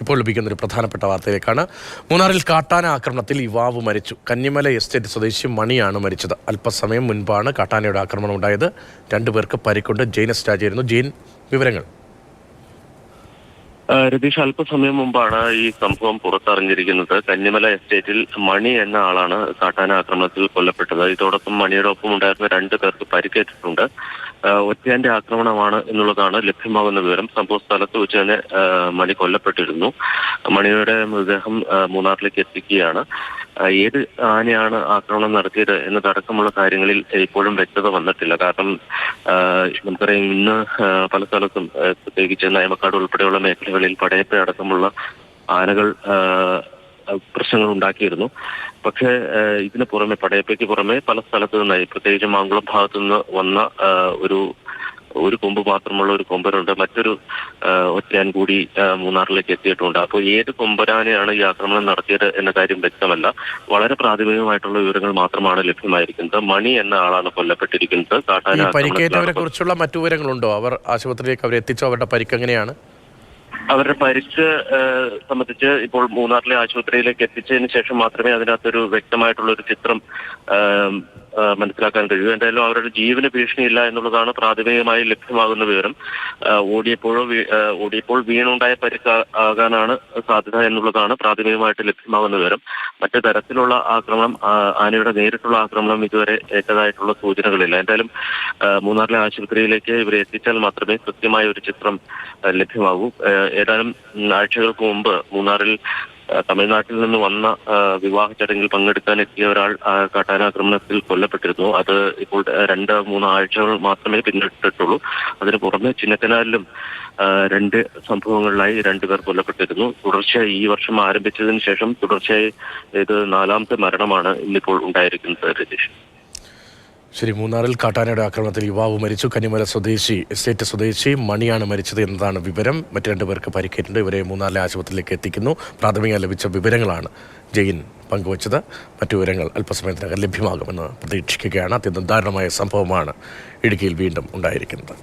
ഇപ്പോൾ ലഭിക്കുന്ന ഒരു പ്രധാനപ്പെട്ട വാർത്തയിലേക്കാണ്. മൂന്നാറിൽ കാട്ടാന ആക്രമണത്തിൽ യുവാവ് മരിച്ചു. കന്നിമല എസ്റ്റേറ്റ് സ്വദേശി മണിയാണ് മരിച്ചത്. അല്പസമയം മുൻപാണ് കാട്ടാനയുടെ ആക്രമണം ഉണ്ടായത്. രണ്ടുപേർക്ക് പരിക്കുണ്ട്. ജെയിൻ എസ്റ്റാജായിരുന്നു ജെയിൻ വിവരങ്ങൾ. രതീഷ് അല്പസമയം മുമ്പാണ് ഈ സംഭവം പുറത്തറിഞ്ഞിരിക്കുന്നത്. കന്നിമല എസ്റ്റേറ്റിൽ മണി എന്ന ആളാണ് കാട്ടാന ആക്രമണത്തിൽ കൊല്ലപ്പെട്ടത്. ഇതോടൊപ്പം മണിയുടെ ഒപ്പം ഉണ്ടായിരുന്ന രണ്ടു പേർക്ക് പരിക്കേറ്റിട്ടുണ്ട്. ഒറ്റയാന്റെ ആക്രമണമാണ് എന്നുള്ളതാണ് ലഭ്യമാകുന്ന വിവരം. സംഭവ സ്ഥലത്ത് വെച്ച് തന്നെ മണി കൊല്ലപ്പെട്ടിരുന്നു. മണിയുടെ മൃതദേഹം മൂന്നാറിലേക്ക് എത്തിക്കുകയാണ്. ഏത് ആനയാണ് ആക്രമണം നടത്തിയത് എന്നതടക്കമുള്ള കാര്യങ്ങളിൽ ഇപ്പോഴും വ്യക്തത വന്നിട്ടില്ല. കാരണം നമുക്കറിയാം ഇന്ന് പല സ്ഥലത്തും പ്രത്യേകിച്ച് നയമക്കാട് ഉൾപ്പെടെയുള്ള മേഖലകളിൽ പടയപ്പ അടക്കമുള്ള ആനകൾ പ്രശ്നങ്ങൾ ഉണ്ടാക്കിയിരുന്നു. പക്ഷേ ഇതിന് പുറമെ പടയപ്പയ്ക്ക് പുറമെ പല സ്ഥലത്തു നിന്നായി. പ്രത്യേകിച്ച് മാങ്കുളം ഭാഗത്തു നിന്ന് വന്ന ഒരു ഒരു കൊമ്പ് മാത്രമുള്ള ഒരു കൊമ്പനുണ്ട്. മറ്റൊരു ഒറ്റയാൻ കൂടി മൂന്നാറിലേക്ക് എത്തിയിട്ടുണ്ട്. അപ്പോൾ ഏത് കൊമ്പനാനെയാണ് ഈ ആക്രമണം നടത്തിയത് എന്ന കാര്യം വ്യക്തമല്ല. വളരെ പ്രാഥമികമായിട്ടുള്ള വിവരങ്ങൾ മാത്രമാണ് ലഭ്യമായിരിക്കുന്നത്. മണി എന്ന ആളാണ് കൊല്ലപ്പെട്ടിരിക്കുന്നത്. പരിക്കേറ്റവരെ കുറിച്ചുള്ള മറ്റു വിവരങ്ങളുണ്ടോ? അവർ ആശുപത്രിയിലേക്ക് അവർ എത്തിച്ചോ അവരുടെ പരിക്ക് എങ്ങനെയാണ്? അവരുടെ പരിക്ക് സംബന്ധിച്ച് ഇപ്പോൾ മൂന്നാറിലെ ആശുപത്രിയിലേക്ക് എത്തിച്ചതിന് ശേഷം മാത്രമേ അതിനകത്തൊരു വ്യക്തമായിട്ടുള്ള ഒരു ചിത്രം മനസ്സിലാക്കാൻ കഴിയൂ. എന്തായാലും അവരുടെ ജീവന് ഭീഷണിയില്ല എന്നുള്ളതാണ് പ്രാഥമികമായി ലഭ്യമാകുന്ന വിവരം. ഓടിയപ്പോഴോ ഓടിയപ്പോൾ വീണുണ്ടായ പരിക്ക് ആ- ആകാനാണ് സാധ്യത എന്നുള്ളതാണ് പ്രാഥമികമായിട്ട് ലഭ്യമാകുന്ന വിവരം. മറ്റു തരത്തിലുള്ള ആക്രമണം ആനയുടെ നേരിട്ടുള്ള ആക്രമണം ഇതുവരെ ഏറ്റതായിട്ടുള്ള സൂചനകളില്ല. എന്തായാലും മൂന്നാറിലെ ആശുപത്രിയിലേക്ക് ഇവരെ എത്തിച്ചാൽ മാത്രമേ കൃത്യമായ ഒരു ചിത്രം ലഭ്യമാകൂ. ഏതാനും ആഴ്ചകൾക്ക് മുമ്പ് മൂന്നാറിൽ തമിഴ്നാട്ടിൽ നിന്ന് വന്ന വിവാഹ ചടങ്ങിൽ പങ്കെടുക്കാൻ എത്തിയ ഒരാൾ കാട്ടാനാക്രമണത്തിൽ കൊല്ലപ്പെട്ടിരുന്നു. അത് ഇപ്പോൾ രണ്ട് മൂന്ന് ആഴ്ചകൾ മാത്രമേ പിന്നിട്ടിട്ടുള്ളൂ. അതിന് പുറമെ ചിന്നക്കനാലിലും രണ്ട് സംഭവങ്ങളിലായി രണ്ടുപേർ കൊല്ലപ്പെട്ടിരുന്നു. തുടർച്ചയായി ഈ വർഷം ആരംഭിച്ചതിന് ശേഷം തുടർച്ചയായി ഇത് നാലാമത്തെ മരണമാണ് ഇന്നിപ്പോൾ ഉണ്ടായിരിക്കുന്നത് രതീഷ്. ശരി മൂന്നാറിൽ കാട്ടാനയുടെ ആക്രമണത്തിൽ യുവാവ് മരിച്ചു. കന്നിമല സ്വദേശി എസ്റ്റേറ്റ് സ്വദേശി മണിയാണ് മരിച്ചത് എന്നതാണ് വിവരം. മറ്റു രണ്ടുപേർക്ക് പരിക്കേറ്റുണ്ട് ഇവരെ മൂന്നാറിലെ ആശുപത്രിയിലേക്ക് എത്തിക്കുന്നു. പ്രാഥമിക ലഭിച്ച വിവരങ്ങളാണ് ജയിൻ പങ്കുവച്ചത്. മറ്റു വിവരങ്ങൾ അല്പസമയത്തിനകം ലഭ്യമാകുമെന്ന് പ്രതീക്ഷിക്കുകയാണ്. അത്യന്തം ദാരുണമായ സംഭവമാണ് ഇടുക്കിയിൽ വീണ്ടും ഉണ്ടായിരിക്കുന്നത്.